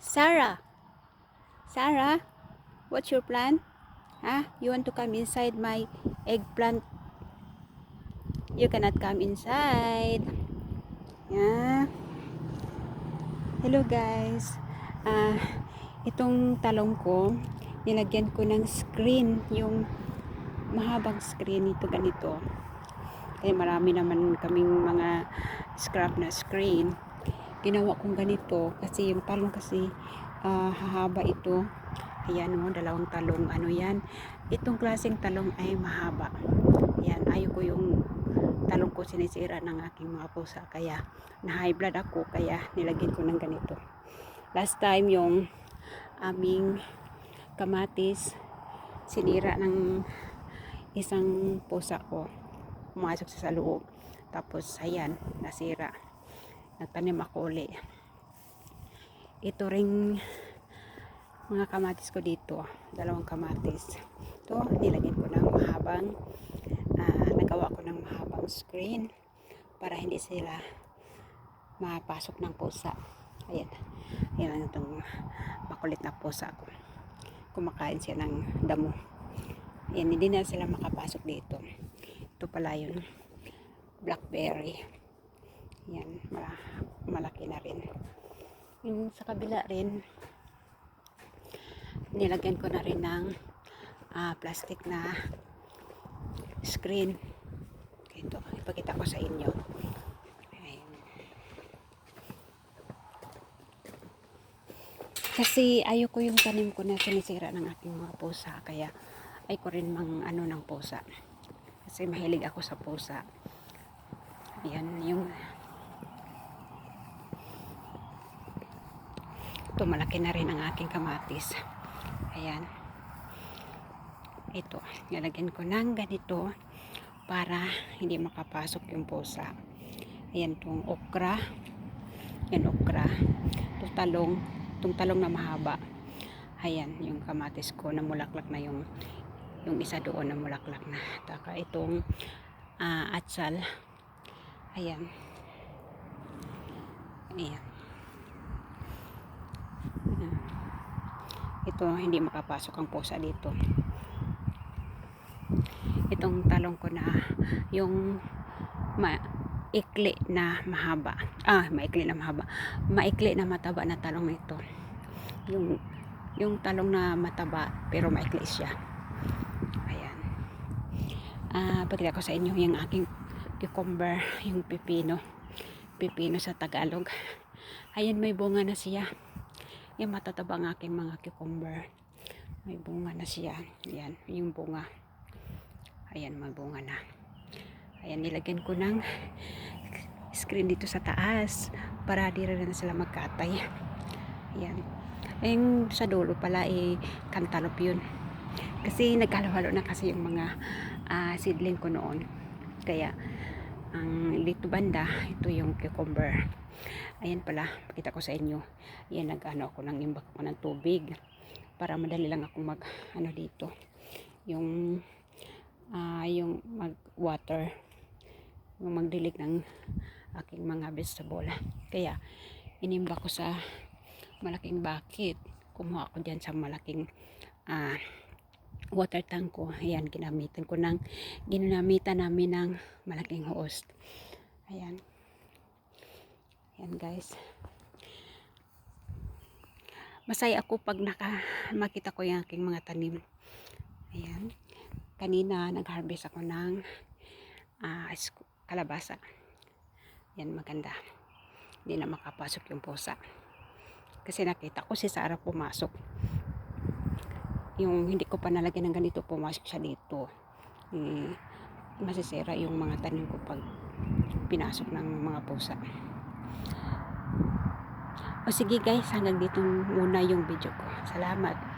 Sarah. Sarah, what's your plan? Huh? You want to come inside my eggplant? You cannot come inside. Yeah. Hello guys. Ah, itong talong ko, nilagyan ko ng screen, yung mahabang screen ito ganito. Eh marami naman kaming mga scrap na screen. Ginawa kong ganito kasi yung talong kasi ah, hahaba ito. Ayan o, dalawang talong. Ano yan? Itong klaseng talong ay mahaba. Ayan, ayaw ko yung talong ko sinisira ng aking mga pusa. Kaya, na high blood ako. Kaya, nilagyan ko ng ganito. Last time, yung aming kamatis, sinira ng isang pusa ko. Pumasok sa loob. Tapos, ayan, nasira. Nagtanim ako uli. Ito ring mga kamatis ko dito. Dalawang kamatis. Ito, nilagyan ko ng mahabang, ah, nagawa ko ng mahabang screen para hindi sila mapasok ng pusa. Ayan. Ayan ang itong makulit na pusa ko. Kumakain siya ng damo. Ayan, hindi na sila makapasok dito. Ito pala yun. Blackberry. Yan, mala- malaki na rin. Yung sa kabila rin, nilagyan ko na rin ng ah, plastic na screen. Ito, ipakita ko sa inyo. Ayan. Kasi ayoko yung tanim ko na sinisira ng aking mga pusa. Kaya ay ko rin mang ano ng pusa. Kasi mahilig ako sa pusa. Ayan, yung ito malaki na rin ang aking kamatis. Ayan. Ito, nilagyan ko ng ganito para hindi makapasok yung pusa. Ayan tong okra. Yan okra. Itong talong. Itong talong na mahaba. Ayan, yung kamatis ko na mulaklak na yung yung isa doon na mulaklak na. Taka itong ah, atsal. Ayan. Ayan. Ito, hindi makapasok ang pusa dito. Itong talong ko na yung maikli na mahaba. Ah, maikli na mahaba. Maikli na mataba na talong ito. Yung yung talong na mataba pero maikli siya. Ayan. Ah, pagkita ko sa inyo yung aking cucumber, yung pipino. Pipino sa Tagalog. Ayan, may bunga na siya. Yung matataba ang aking mga cucumber. May bunga na siya. Ayan, yung bunga. Ayan, may bunga na. Ayan, nilagyan ko ng screen dito sa taas para di rin sila magkatay. Ayan. Yung sa dulo pala, eh, cantaloupe yun. Kasi nagkalawalo na kasi yung mga ah, seedling ko noon. Kaya, ang dito banda, ito yung cucumber. Ayan pala, pakita ko sa inyo. Ayan, nag-ano ako ng imbak ko ng tubig para madali lang ako mag, ano dito, yung, ah, yung mag-water, yung magdilig ng aking mga vegetable. Kaya, inimba ko sa malaking bucket. Kumuha ko dyan sa malaking ah, water tank ko. Ayan, ginamitan ko ng, ginamitan namin ng malaking hose. Ayan. Ayan guys. Masaya ako pag naka, makita ko yung aking mga tanim. Ayan. Kanina, nag-harvest ako ng sku- kalabasa. Yan, maganda. Hindi na makapasok yung pusa. Kasi nakita ko si Sarah pumasok. Yung hindi ko pa nalagyan ng ganito, pumasok siya dito. Eh, masisira yung mga tanim ko pag pinasok ng mga pusa. O sige guys, hanggang dito muna yung video ko. Salamat.